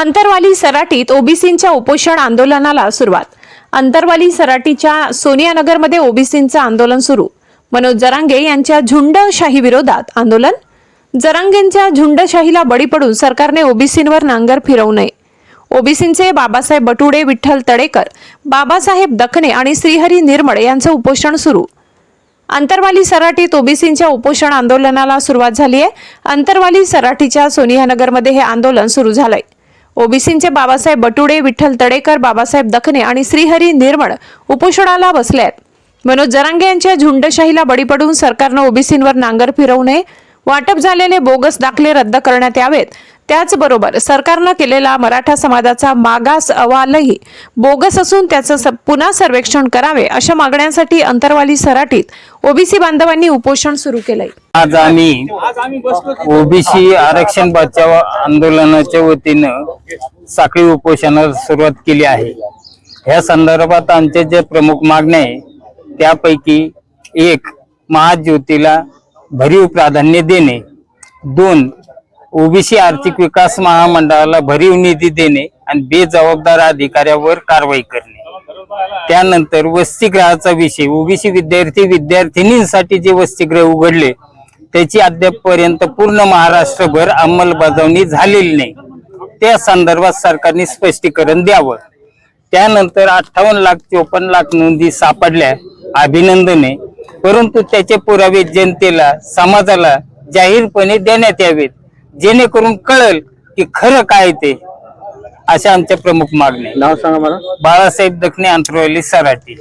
अंतरवाली सराटीत ओबीसींच्या उपोषण आंदोलनाला सुरुवात. अंतरवाली सराटीच्या सोनियानगरमध्ये ओबीसींचं आंदोलन सुरू. मनोज जरांगे यांच्या झुंडशाही विरोधात आंदोलन. जरांगेंच्या झुंडशाहीला बळी पडून सरकारने ओबीसींवर नांगर फिरवू नये. ओबीसींचे बाबासाहेब बटुडे विठ्ठल तडेकर बाबासाहेब दखने आणि श्रीहरी निर्मळ यांचं उपोषण सुरू. अंतरवाली सराटीत ओबीसींच्या उपोषण आंदोलनाला सुरुवात झाली आहे अंतरवाली सराटीच्या सोनियानगरमध्ये हे आंदोलन सुरू झालंय. ओबीसींचे बाबासाहेब बटुडे विठ्ठल तडेकर बाबासाहेब दखने आणि श्रीहरी निर्मळ उपोषणाला बसले आहेत मनोज जरांगे यांच्या झुंडशाहीला बळी पडून सरकारनं ओबीसींवर नांगर फिरवू नये वाटप झालेले बोगस दाखले रद्द करण्यात यावेत. त्याचबरोबर सरकारनं केलेला मराठा समाजाचा मागास अहवालही बोगस असून त्याचं स- पुन्हा सर्वेक्षण करावे अशा मागण्यांसाठी अंतरवाली सराटीत ओबीसी बांधवांनी उपोषण सुरू केलंय. आज आम्ही ओबीसी आरक्षण बचाव आंदोलनाच्या वतीनं साखळी उपोषणाला सुरुवात केली आहे. ह्या संदर्भात आमच्या ज्या प्रमुख मागण्या आहे त्यापैकी एक महाज्योतीला भरीव प्राधान्य देणे. दोन ओबीसी आर्थिक विकास महामंडळाला भरीव निधी देणे आणि बेजबाबदार अधिकाऱ्यावर कारवाई करणे. त्यानंतर वसतिगृहाचा विषय. ओबीसी विद्यार्थी विद्यार्थिनींसाठी जे वसतिगृह उघडले त्याची अद्यापपर्यंत पूर्ण महाराष्ट्रभर अंमलबजावणी झालेली नाही. त्या संदर्भात सरकारने स्पष्टीकरण द्यावं. त्यानंतर अठ्ठावन्न लाख चोपन्न लाख नोंदी सापडल्या. अभिनंदने. परंतु त्याचे पुरावे जनतेला समाजाला जाहीरपणे देण्यात यावेत जेणेकरून कळेल की खरं काय ते अशा आमच्या प्रमुख मागण्या नाव सांगा मला. बाळासाहेब दखने अंतरवली सराटी